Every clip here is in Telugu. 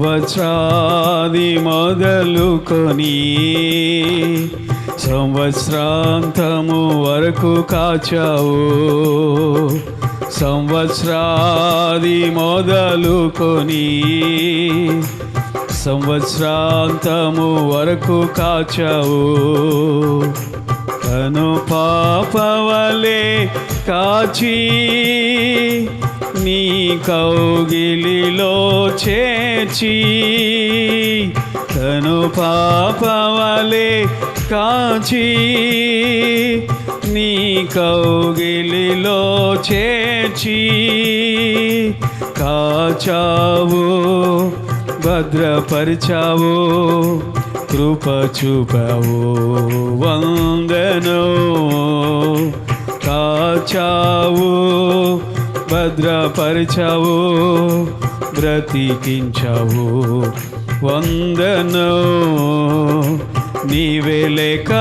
సంవత్సరాది మొదలుకొని సంవత్సరాంతము వరకు కాచావు. సంవత్సరాది మొదలుకొని సంవత్సరాంతము వరకు కాచావు. తను పాపవలే కాచి నీ కౌగిలిలో చేర్చి తను పాపవలే కాచి నీ కౌగిలిలో చేర్చి కాచావు భద్రపరిచావు కృప చూపావు వందను కాచావు భద్రపరిచావు బ్రతికించావు. వందనో నీవే లేక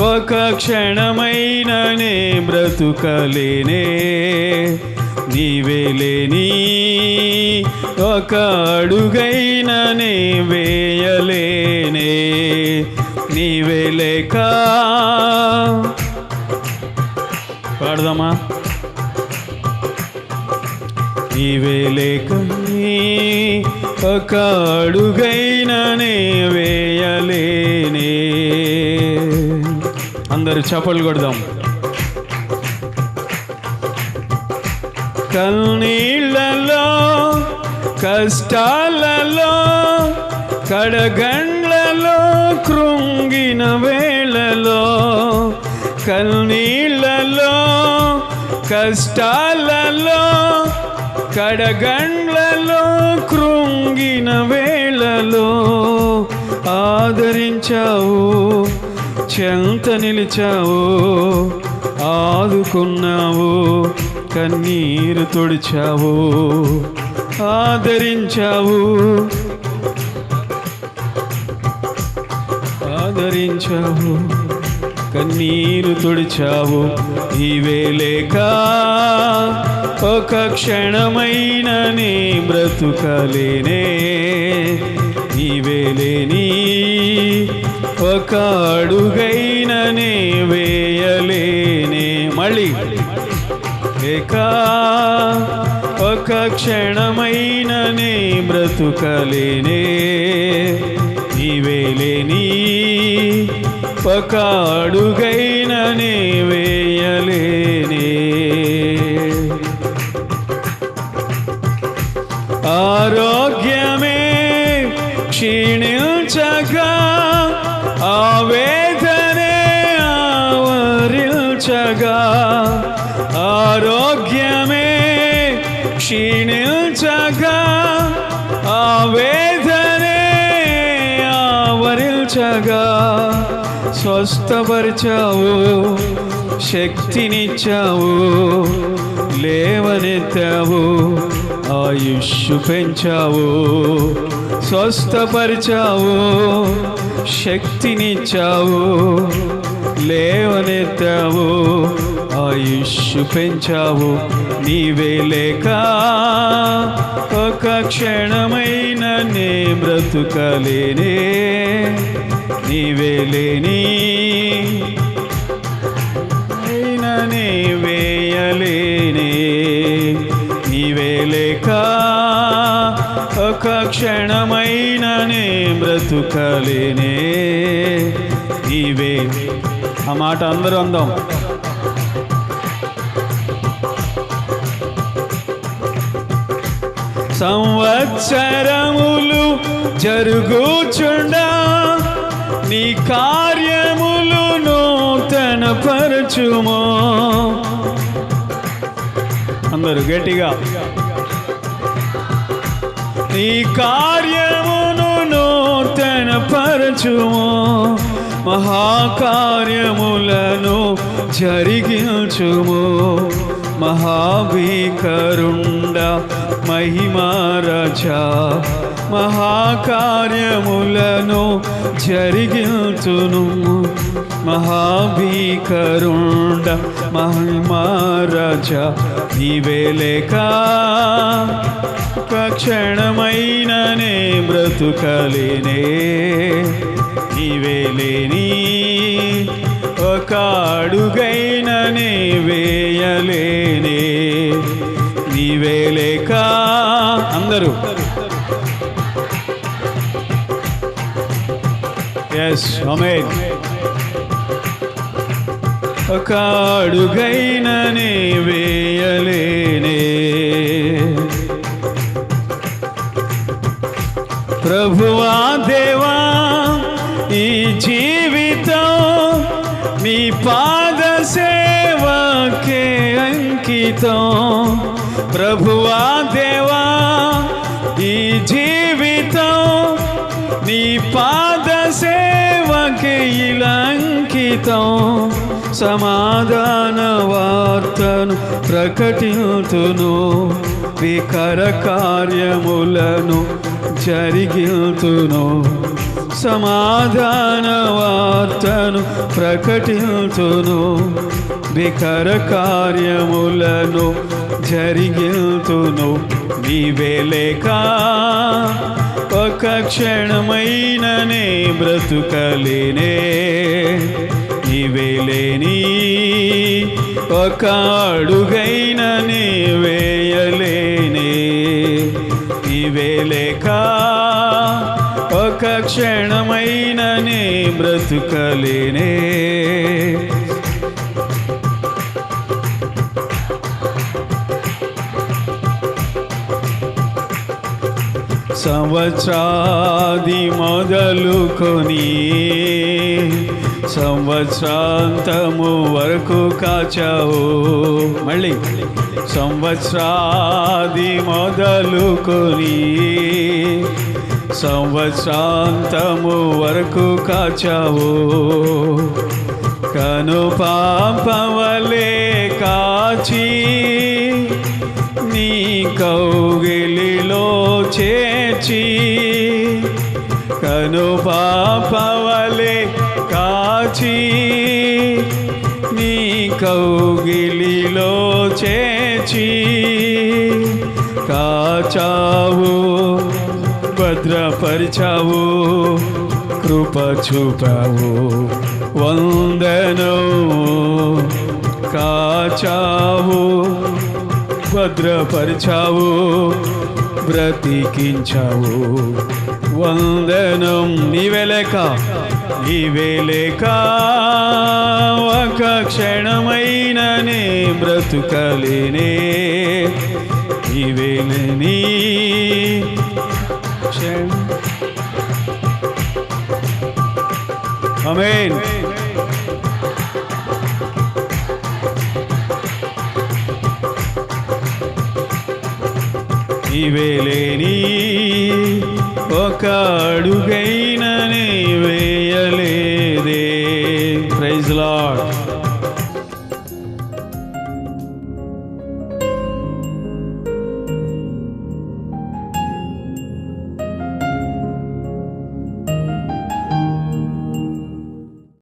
ఒక క్షణమైననే బ్రతుకలేనే. నీవే లేని ఒక అడుగైననే వేయలేనే. నీవే లేక పాడదామా? నీవే ఒక అడుగైననే వేయలేనే అందరు చప్పలు కొడదాం. కన్నీళ్ళలో కష్టాలలో కడగండ్లలో కృంగిన వేళలో కన్నీళ్ళలో కష్టాలలో కడగండ్లలో కృంగిన వేళలో ఆదరించావు చెంత నిలిచావు ఆదుకున్నావు కన్నీరు తుడిచావు ఆదరించావు. ఆదరించావు. కన్నీరు తుడిచావు. ఇవే లేక ఒక క్షణమైన నీ బ్రతుకలేనే నీవే లేని ఒక అడుగైననే వేయలేనే. మళ్ళీ లేక ఒక క్షణమైన క్షణమైననే బ్రతుకలేనే నీవేలేని ఒక అడుగైననే వేయలేనే. ఆరోగ్యమే క్షీణించగా ఆవేదనే ఆవరించగా. ఆరోగ్యమే క్షీణించగా స్వస్థపరిచావు శక్తినిచ్చావు లేవనెత్తావు ఆయుష్ పెంచావు స్వస్థపరిచావు శక్తినిచ్చావు లేవనెత్తావు ఆయుష్ పెంచావు. నీవే లేక ఒక క్షణమైన నే బ్రతుకలేనే. నీవే లేని అయినా నీవేయలేని. నీవే లేక ఒక క్షణమైననే బ్రతుకలేనే. నీవే. ఆ మాట అందరూ అందాం. సంవత్సరములు జరుగుచుండా. నీ కార్యములు నూతన పరచుమో అందరూ గట్టిగా. నీ కార్యమును నూతన పరచుమో మహాకార్యములను జరిగించుము. మహాభీకరుండ మహిమారజా మహాకార్యములను జరిగించును. మహాభీకరుండ మహిమారజ నీవేలేక లేక ఒక క్షణమైననే బ్రతుకలేనే. నీవే ఒక అడుగైననే వేయలేనే. నీవేలేక అందరూ ఎస్ అమేన్ ఒక అడుగైననే వేయలేనే. ప్రభువా దేవా ఈ జీవితం నీ పాద సేవకే అంకితం. ప్రభువా దేవా జీవితం సమాధాన వార్తను ప్రకటింతును వికర కార్యములను జరిగితును సమాధాన వార్తను ప్రకటించును నికర కార్యములను జరిగితును నీవేలేక ఒక క్షణమైననే బ్రతుకలేనే. నీవే లేని ఒక అడుగైననే వేయలేనే. నీవేలేకా క్షణమైననే బ్రతుకలేనే. సంవత్సరాది మొదలుకొని సంవత్సరాంతము వరకు కాచావు. మళ్ళీ సంవత్సరాది మొదలుకొని సంవత్సరాంతము వరకు కాచావు. కను పాపవలే కాచి నీ కౌగిలిలో చేచి కను పాపవలే కాచి నీ కౌగిలిలో చేచి కాచావు భద్రపరిచావు కృప చూపావు వందనో కాచావు భద్రపరిచావు బ్రతికించావు. వందనం నీవే లేక నీవే లేక ఒక క్షణమైననే బ్రతుకలేనే నీవే లేని క్షణం ఆమేన్ నీవేలేని ఒక అడుగైననే వేయలేదే ప్రైజ్ లాడ్